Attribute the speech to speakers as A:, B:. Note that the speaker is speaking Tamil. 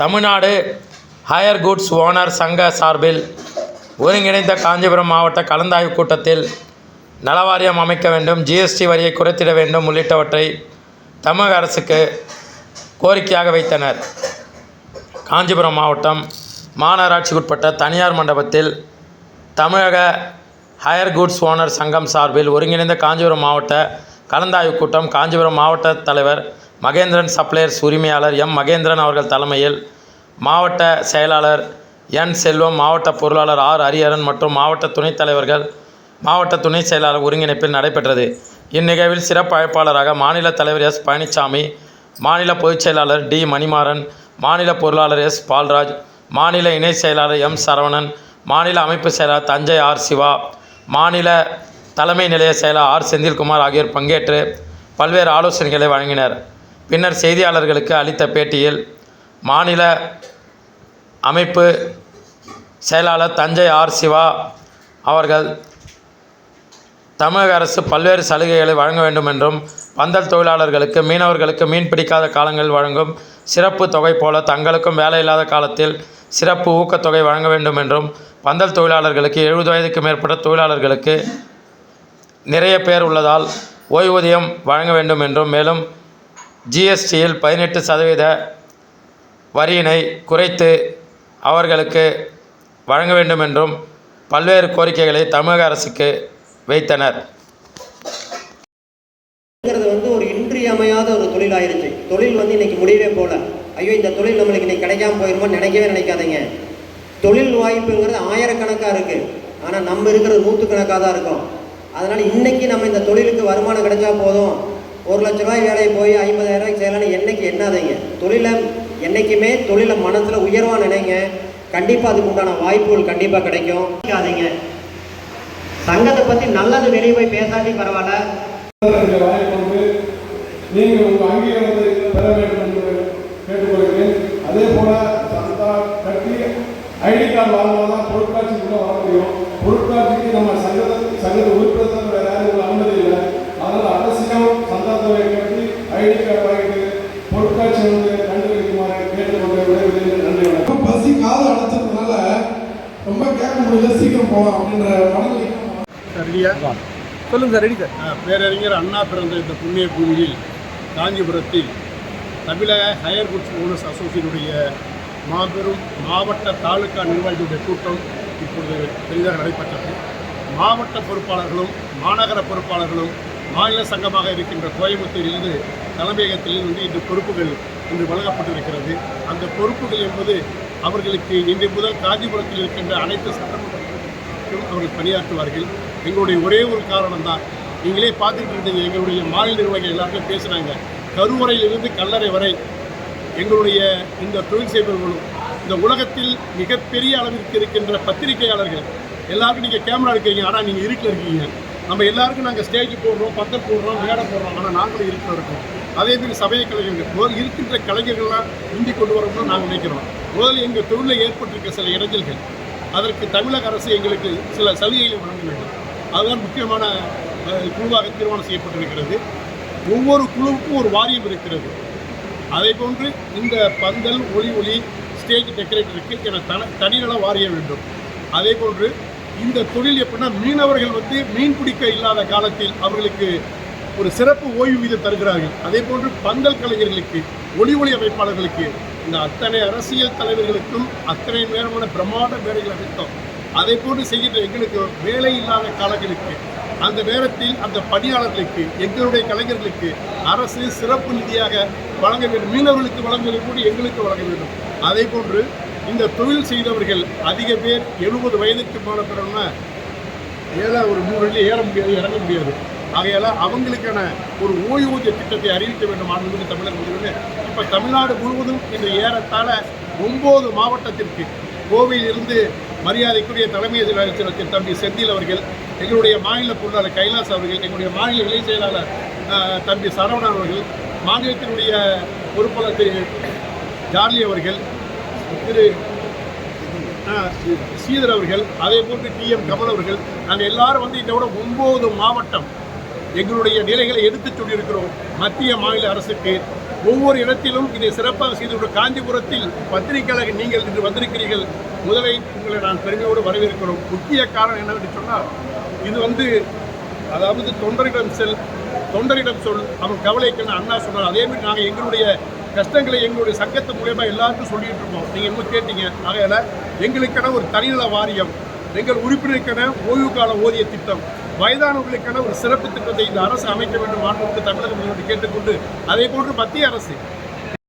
A: தமிழ்நாடு ஹையர் குட்ஸ் ஓனர் சங்க சார்பில் ஒருங்கிணைந்த காஞ்சிபுரம் மாவட்ட கலந்தாய்வு கூட்டத்தில் நலவாரியம் அமைக்க வேண்டும் ஜிஎஸ்டி வரியை குறைத்திட வேண்டும் உள்ளிட்டவற்றை தமிழக அரசுக்கு கோரிக்கையாக வைத்தனர். காஞ்சிபுரம் மாவட்டம் மாநகராட்சிக்குட்பட்ட தனியார் மண்டபத்தில் தமிழக ஹையர் குட்ஸ் ஓனர் சங்கம் சார்பில் ஒருங்கிணைந்த காஞ்சிபுரம் மாவட்ட கலந்தாய்வு கூட்டம் காஞ்சிபுரம் மாவட்ட தலைவர் மகேந்திரன் சப்ளையர்ஸ் உரிமையாளர் எம். மகேந்திரன் அவர்கள் தலைமையில் மாவட்ட செயலாளர் என். செல்வம் மாவட்ட பொருளாளர் ஆர். அரியரன் மற்றும் மாவட்ட துணைத் தலைவர்கள் மாவட்ட துணை செயலாளர் ஒருங்கிணைப்பில் நடைபெற்றது. இந்நிகழ்வில் சிறப்பு அழைப்பாளராக மாநில தலைவர் எஸ். பழனிசாமி மாநில பொதுச் செயலாளர் டி. மணிமாறன் மாநில பொருளாளர் எஸ். பால்ராஜ் மாநில இணை செயலாளர் எம். சரவணன் மாநில அமைப்பு செயலாளர் தஞ்சை ஆர். சிவா மாநில தலைமை நிலைய செயலாளர் ஆர். செந்தில்குமார் ஆகியோர் பங்கேற்று பல்வேறு ஆலோசனைகளை வழங்கினர். பின்னர் செய்தியாளர்களுக்கு அளித்த பேட்டியில் மாநில அமைப்பு செயலாளர் தஞ்சை ஆர். சிவா அவர்கள் தமிழக அரசு பல்வேறு சலுகைகளை வழங்க வேண்டும் என்றும் பந்தல் தொழிலாளர்களுக்கு மீனவர்களுக்கு மீன் பிடிக்காத காலங்களில் வழங்கும் சிறப்பு தொகை போல தங்களுக்கும் வேலையில்லாத காலத்தில் சிறப்பு ஊக்கத்தொகை வழங்க வேண்டும் என்றும் பந்தல் தொழிலாளர்களுக்கு எழுபது வயதுக்கு மேற்பட்ட தொழிலாளர்களுக்கு நிறைய பேர் உள்ளதால் ஓய்வூதியம் வழங்க வேண்டும் என்றும் மேலும் ஜிஎஸ்டியில் பதினெட்டு சதவீத வரியினை குறைத்து அவர்களுக்கு வழங்க வேண்டும் என்றும் பல்வேறு கோரிக்கைகளை தமிழக அரசுக்கு வைத்தனர்.
B: வந்து ஒரு இன்றியமையாத ஒரு தொழில் ஆயிருச்சு தொழில் வந்து இன்னைக்கு முடியவே போல. ஐயோ இந்த தொழில் நம்மளுக்கு இன்னைக்கு கிடைக்காம போயிருமோ நினைக்கவே நினைக்காதீங்க. தொழில் வாய்ப்புங்கிறது ஆயிரக்கணக்காக இருக்கு. ஆனால் நம்ம இருக்கிறது நூற்றுக்கணக்காக தான் இருக்கும். அதனால இன்னைக்கு நம்ம இந்த தொழிலுக்கு வருமானம் கிடைச்சா போதும். ஒரு லட்ச ரூபாய் வேலையை போய் ஐம்பதாயிரம் ரூபாய்க்கு செய்யலாம்னு என்னைக்கு எண்ணாதீங்க. தொழிலை என்றைக்குமே தொழிலை மனசில் உயர்வாக நினைங்க. கண்டிப்பாக அதுக்கு உண்டான வாய்ப்புகள் கண்டிப்பாக கிடைக்கும். நினைக்காதீங்க. சங்கத்தை பற்றி நல்லது வெளியே போய் பேசாட்டி பரவாயில்ல.
C: நீங்கள் உங்கள் அங்கீகாரத்தை பெற வேண்டும் என்று கேட்டுக்கொள்கிறேன். அதே போல சந்தா கட்டி ஐடி கார்டு வாங்கினாதான் பொருட்காட்சிக்குள்ள வர முடியும். பொருட்காட்சிக்கு நம்ம சங்கத்தை சங்கத்தை உறுப்பினர் வேற.
D: கேட்க முடியல சீக்கிரம் போகலாம் அப்படின்ற மனநிலை.
E: சரியா
F: சொல்லுங்க சார் ரெடி சார்.
E: பேரறிஞர் அண்ணா பிறந்த இந்த புண்ணிய பூமியில் காஞ்சிபுரத்தில் தமிழக ஹையர் குட்ஸ் ஓனர்ஸ் அசோசியேட்டுடைய மாபெரும் மாவட்ட தாலுகா நிர்வாகிகளுடைய கூட்டம் இப்பொழுது பெரிதாக நடைபெற்றது. மாவட்ட பொறுப்பாளர்களும் மாநகர பொறுப்பாளர்களும் மாநில சங்கமாக இருக்கின்ற கோயம்புத்தூரிலிருந்து தலைமையகத்திலிருந்து இன்று பொறுப்புகள் இன்று வழங்கப்பட்டிருக்கிறது. அந்த பொறுப்புகள் என்பது அவர்களுக்கு இன்று முதல் காஞ்சிபுரத்தில் இருக்கின்ற அனைத்து சட்டமன்றங்களுக்கும் அவர்கள் பணியாற்றுவார்கள். எங்களுடைய ஒரே ஒரு காரணம் தான் நீங்களே பார்த்துட்டு இருந்தீங்க எங்களுடைய மாநில நிர்வாகிகள் எல்லாருமே பேசுகிறாங்க கருவறையிலிருந்து கல்லறை வரை எங்களுடைய இந்த தொழில் செய்பவர்களும் இந்த உலகத்தில் மிகப்பெரிய அளவிற்கு இருக்கின்ற பத்திரிகையாளர்கள் எல்லாருக்கும் நீங்கள் கேமரா எடுக்கிறீங்க ஆனால் நீங்கள் இருட்டில் இருக்கீங்க. நம்ம எல்லாருக்கும் நாங்கள் ஸ்டேஜ் போடுறோம் பந்தல் போடுறோம் மேடை போடுறோம் ஆனால் நாங்களும் இருட்டில் இருக்கோம். அதே மாதிரி சமய கலைஞர்கள் முதல் இருக்கின்ற கலைஞர்கள்லாம் இந்தி கொண்டு வரணும்னு நாங்கள் நினைக்கிறோம். முதலில் எங்கள் தொழிலில் ஏற்பட்டிருக்க சில இடைஞ்சல்கள். அதற்கு தமிழக அரசு எங்களுக்கு சில சலுகைகளை வழங்க வேண்டும் அதுதான் முக்கியமான குழுவாக தீர்மானம் செய்யப்பட்டிருக்கிறது. ஒவ்வொரு குழுவுக்கும் ஒரு வாரியம் இருக்கிறது. அதே போன்று இந்த பந்தல் ஒளி ஒளி ஸ்டேஜ் டெக்கரேட்டருக்கு என தன தனிநல வாரிய வேண்டும். அதே போன்று இந்த தொழில் எப்படின்னா மீனவர்கள் வந்து மீன் பிடிக்க இல்லாத காலத்தில் அவர்களுக்கு ஒரு சிறப்பு ஓய்வூதியம் தருகிறார்கள். அதே போன்று பந்தல் கலைஞர்களுக்கு ஒளி ஒளி அமைப்பாளர்களுக்கு இந்த அத்தனை அரசியல் தலைவர்களுக்கும் அத்தனை நேரமான பிரமாண்ட வேலைகள் அமைத்தோம் அதே போன்று செய்கின்ற எங்களுக்கு வேலை இல்லாத காலங்களுக்கு அந்த நேரத்தில் அந்த பணியாளர்களுக்கு எங்களுடைய கலைஞர்களுக்கு அரசு சிறப்பு நிதியாக வழங்க வேண்டும். மீனவர்களுக்கு வழங்குவதை கூட எங்களுக்கு வழங்க வேண்டும். அதே போன்று இந்த தொழில் செய்தவர்கள் அதிக பேர் எழுபது வயதுக்கு மேல பிறகுனா ஏழ ஒரு நூறு ஏற முடியாது இறங்க முடியாது. ஆகையால் அவங்களுக்கான ஒரு ஓய்வூதிய திட்டத்தை அறிவிக்க வேண்டும் ஆண்டு தமிழக முதல்வர் இப்போ தமிழ்நாடு முழுவதும் இன்று ஏறத்தாழ ஒம்பது மாவட்டத்திற்கு கோவையிலிருந்து மரியாதைக்குரிய தலைமை செயலாளர் தம்பி செந்தில் அவர்கள் எங்களுடைய மாநில பொருளாளர் கைலாஸ் அவர்கள் எங்களுடைய மாநில இணை செயலாளர் தம்பி சரவணன் அவர்கள் மாநிலத்தினுடைய பொறுப்பாளர் திரு ஜார்லி அவர்கள் திரு ஸ்ரீதர் அவர்கள் அதே போன்று டி எம் கமல் அவர்கள் நாங்கள் எல்லாரும் வந்து இதோட ஒம்பது மாவட்டம் எங்களுடைய நிலைகளை எடுத்துச் சொல்லியிருக்கிறோம். மத்திய மாநில அரசுக்கு ஒவ்வொரு இடத்திலும் இதை சிறப்பாக செய்துள்ள காஞ்சிபுரத்தில் பத்திரிகையாளர் நீங்கள் இன்று வந்திருக்கிறீர்கள். முதலை உங்களை நான் பெருமையோடு வரவேற்கிறோம். முக்கிய காரணம் என்னவென்று சொன்னால் இது வந்து அதாவது தொண்டரிடம் செல் தொண்டரிடம் சொல் அவன் கவலைக்கு அண்ணா சொன்னார். அதே மாதிரி நாங்கள் எங்களுடைய கஷ்டங்களை எங்களுடைய சங்கத்து மூலயமா எல்லாருக்கும் சொல்லிட்டு இருக்கோம். நீங்கள் இன்னும் கேட்டீங்க. ஆகையால் எங்களுக்கான ஒரு தனிநல வாரியம் எங்கள் உறுப்பினருக்கான ஓய்வு கால ஓதிய திட்டம் வயதானவர்களுக்கான ஒரு சிறப்பு திட்டத்தை இந்த அரசு அமைக்க வேண்டும் மாண்புமிகு தமிழக முதல்வர் கேட்டுக்கொண்டு அதே போன்று மத்திய அரசு